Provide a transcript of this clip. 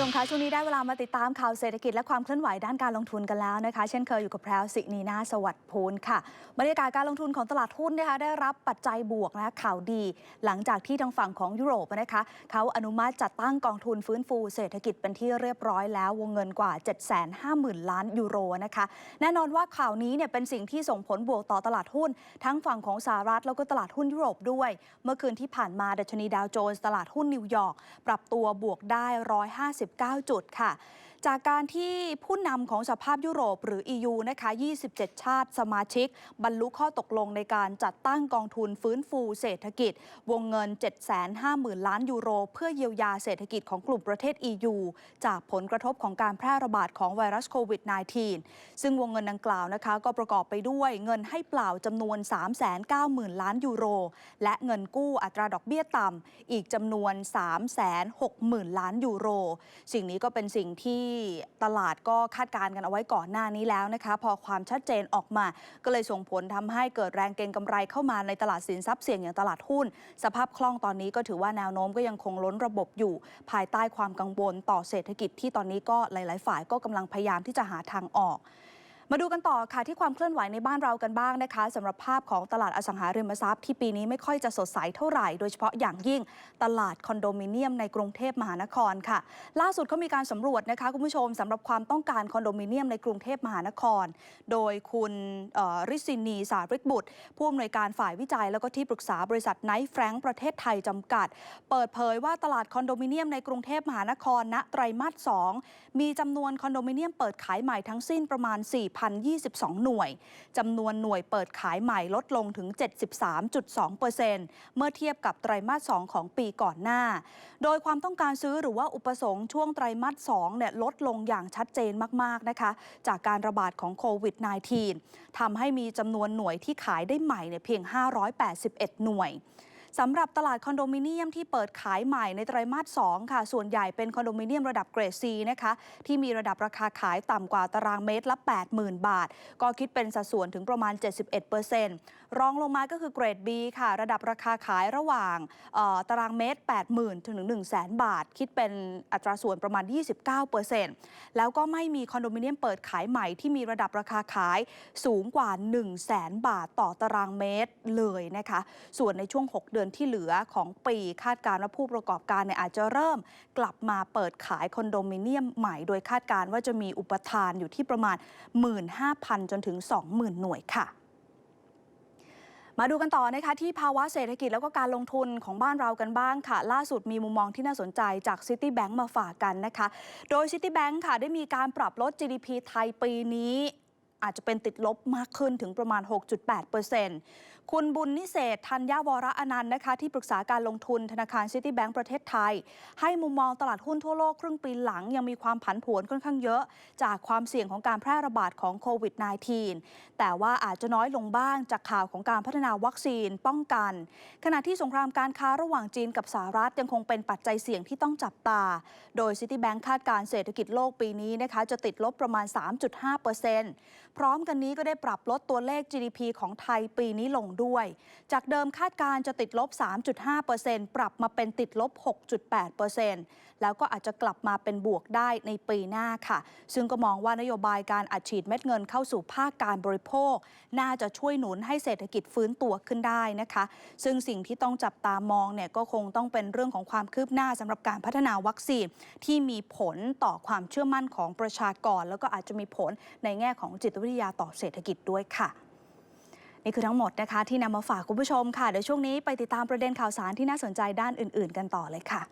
ชมคะช่วงนี้ได้เวลามาติดตามข่าวเศรษฐกิจและความเคลื่อนไหวด้านการลงทุนกันแล้วนะคะ เช่นเคยอยู่กับแพรวสินีนาสวัสดิ์พูนค่ะบรรยากาศการลงทุนของตลาดหุ้นนะคะได้รับปัจจัยบวกนะข่าวดี หลังจากที่ทางฝั่งของยุโรปนะคะเขาอนุมัติจัดตั้งกองทุนฟื้นฟูเศรษฐกิจเป็นที่เรียบร้อยแล้ววงเงินกว่า 750,000 ล้านยูโรนะคะแน่นอนว่าข่าวนี้เนี่ยเป็นสิ่งที่ส่งผลบวกต่อตลาดหุ้น ทั้งฝั่งของสหรัฐแล้วก็ตลาดหุ้นยุโรปด้วย เมื่อคืนที่ผ่านมาดัชนีดาวโจนส์ตลาดหุ้นนิวยอร์กปรับตัวบวกได้19 จุดค่ะ จากการที่ผู้นำของสภาพยุโรปหรือ EU นะคะ 27 ชาติสมาชิก บรรลุข้อตกลงในการจัดตั้งกองทุนฟื้นฟูเศรษฐกิจ วงเงิน 750,000 ล้านยูโร เพื่อเยียวยาเศรษฐกิจของกลุ่มประเทศ EU จากผลกระทบของการแพร่ระบาดของไวรัสโควิด -19 ซึ่งวงเงินดังกล่าวนะคะก็ประกอบไปด้วยเงินให้เปล่าจำนวน 390,000 ล้านยูโร และเงินกู้อัตราดอกเบี้ยต่ำอีกจำนวน 360,000 ล้านยูโร สิ่งนี้ก็เป็นสิ่งที่ตลาดก็คาดการณ์กันเอาไว้ก่อนหน้านี้แล้วนะคะ พอความชัดเจนออกมา ก็เลยส่งผลทำให้เกิดแรงเก็งกำไรเข้ามาในตลาดสินทรัพย์เสี่ยงอย่างตลาดหุ้น สภาพคล่องตอนนี้ก็ถือว่าแนวโน้มก็ยังคงล้นระบบอยู่ ภายใต้ความกังวลต่อเศรษฐกิจที่ตอนนี้ก็หลาย ๆ ฝ่ายก็กำลังพยายามที่จะหาทางออก มาดูกันต่อค่ะที่ความเคลื่อนไหวในบ้านเรากันบ้างนะคะสำหรับภาพของตลาดอสังหาริมทรัพย์ที่ปีนี้ไม่ค่อยจะสดใสเท่าไหร่โดยเฉพาะอย่างยิ่งตลาดคอนโดมิเนียมในกรุงเทพมหานครค่ะ ล่าสุดเขามีการสำรวจนะคะคุณผู้ชมสำหรับความต้องการคอนโดมิเนียมในกรุงเทพมหานคร โดยคุณริซินีสาริกบุตร ผู้อำนวยการฝ่ายวิจัย แล้วก็ที่ปรึกษาบริษัทไนท์แฟรงค์ประเทศไทยจำกัด เปิดเผยว่าตลาดคอนโดมิเนียมในกรุงเทพมหานครณไตรมาส2มีจำนวนคอนโดมิเนียมเปิดขายใหม่ทั้งสิ้นประมาณ4,022 หน่วย จำนวนหน่วยเปิดขายใหม่ลดลงถึง 73.2%เมื่อเทียบกับไตรมาส 2 ของปีก่อนหน้า โดยความต้องการซื้อหรือว่าอุปสงค์ช่วงไตรมาส 2 เนี่ยลดลงอย่างชัดเจนมาก ๆ นะคะ จากการระบาดของโควิด -19 ทำให้มีจำนวนหน่วยที่ขายได้ใหม่เนี่ยเพียง 581 หน่วย สำหรับตลาดคอนโดมิเนียมที่เปิดขายใหม่ในไตรมาส 2 ค่ะ ส่วนใหญ่เป็นคอนโดมิเนียมระดับเกรด C นะคะ ที่มีระดับราคาขายต่ำกว่าตารางเมตรละ 80,000 บาท ก็คิดเป็นสัดส่วนถึงประมาณ 71%รองลงมาก็คือเกรด B ค่ะ ระดับราคาขายระหว่างตารางเมตร 80,000 ถึง 100,000 บาท คิดเป็นอัตราส่วนประมาณ 29%แล้วก็ไม่มีคอนโดมิเนียมเปิดขายใหม่ที่มีระดับราคาขายสูงกว่า 100,000บาทต่อตารางเมตรเลยนะคะ ส่วนในช่วง 6 เดือนที่เหลือของปีคาดการณ์ว่าผู้ประกอบการเนี่ยอาจจะเริ่มกลับมาเปิดขายคอนโดมิเนียมใหม่ โดยคาดการณ์ว่าจะมีอุปทานอยู่ที่ประมาณ 15,000 จนถึง 20,000 หน่วยค่ะมาดูกันต่อนะคะที่ภาวะเศรษฐกิจแล้วก็การลงทุนของบ้านเรากันบ้างค่ะ ล่าสุดมีมุมมองที่น่าสนใจจาก Citibank มาฝากกันนะคะ โดย Citibank ค่ะได้มีการปรับลด GDP ไทยปีนี้อาจจะเป็นติดลบมากขึ้นถึงประมาณ 6.8% คุณบุญนิเศษธัญญาวรอนันต์นะคะที่ปรึกษาการลงทุนธนาคารซิตี้แบงก์ประเทศไทย ให้มุมมองตลาดหุ้นทั่วโลกครึ่งปีหลังยังมีความผันผวนค่อนข้างเยอะ จากความเสี่ยงของการแพร่ระบาดของโควิด -19 แต่ว่าอาจจะน้อยลงบ้างจากข่าวของการพัฒนาวัคซีนป้องกัน ขณะที่สงครามการค้าระหว่างจีนกับสหรัฐยังคงเป็นปัจจัยเสี่ยงที่ต้องจับตา โดย Citibank คาดการณ์เศรษฐกิจโลกปีนี้นะคะจะติดลบประมาณ 3.5%พร้อมกันนี้ก็ได้ปรับลดตัวเลข GDP ของไทยปีนี้ลงด้วย จากเดิมคาดการจะติดลบ 3.5%ปรับมาเป็นติดลบ 6.8%แล้วก็อาจจะกลับมาเป็นบวกได้ในปีหน้าค่ะ ซึ่งก็มองว่านโยบายการอัดฉีดเม็ดเงินเข้าสู่ภาคการบริโภค น่าจะช่วยหนุนให้เศรษฐกิจฟื้นตัวขึ้นได้นะคะ ซึ่งสิ่งที่ต้องจับตามองเนี่ยก็คงต้องเป็นเรื่องของความคืบหน้าสำหรับการพัฒนาวัคซีนที่มีผลต่อความเชื่อมั่นของประชากร แล้วก็อาจจะมีผลในแง่ของจิตวิทยาต่อเศรษฐกิจด้วยค่ะ นี่คือทั้งหมดนะคะที่นำมาฝากคุณผู้ชมค่ะ เดี๋ยวช่วงนี้ไปติดตามประเด็นข่าวสารที่น่าสนใจด้านอื่น ๆ กันต่อเลยค่ะ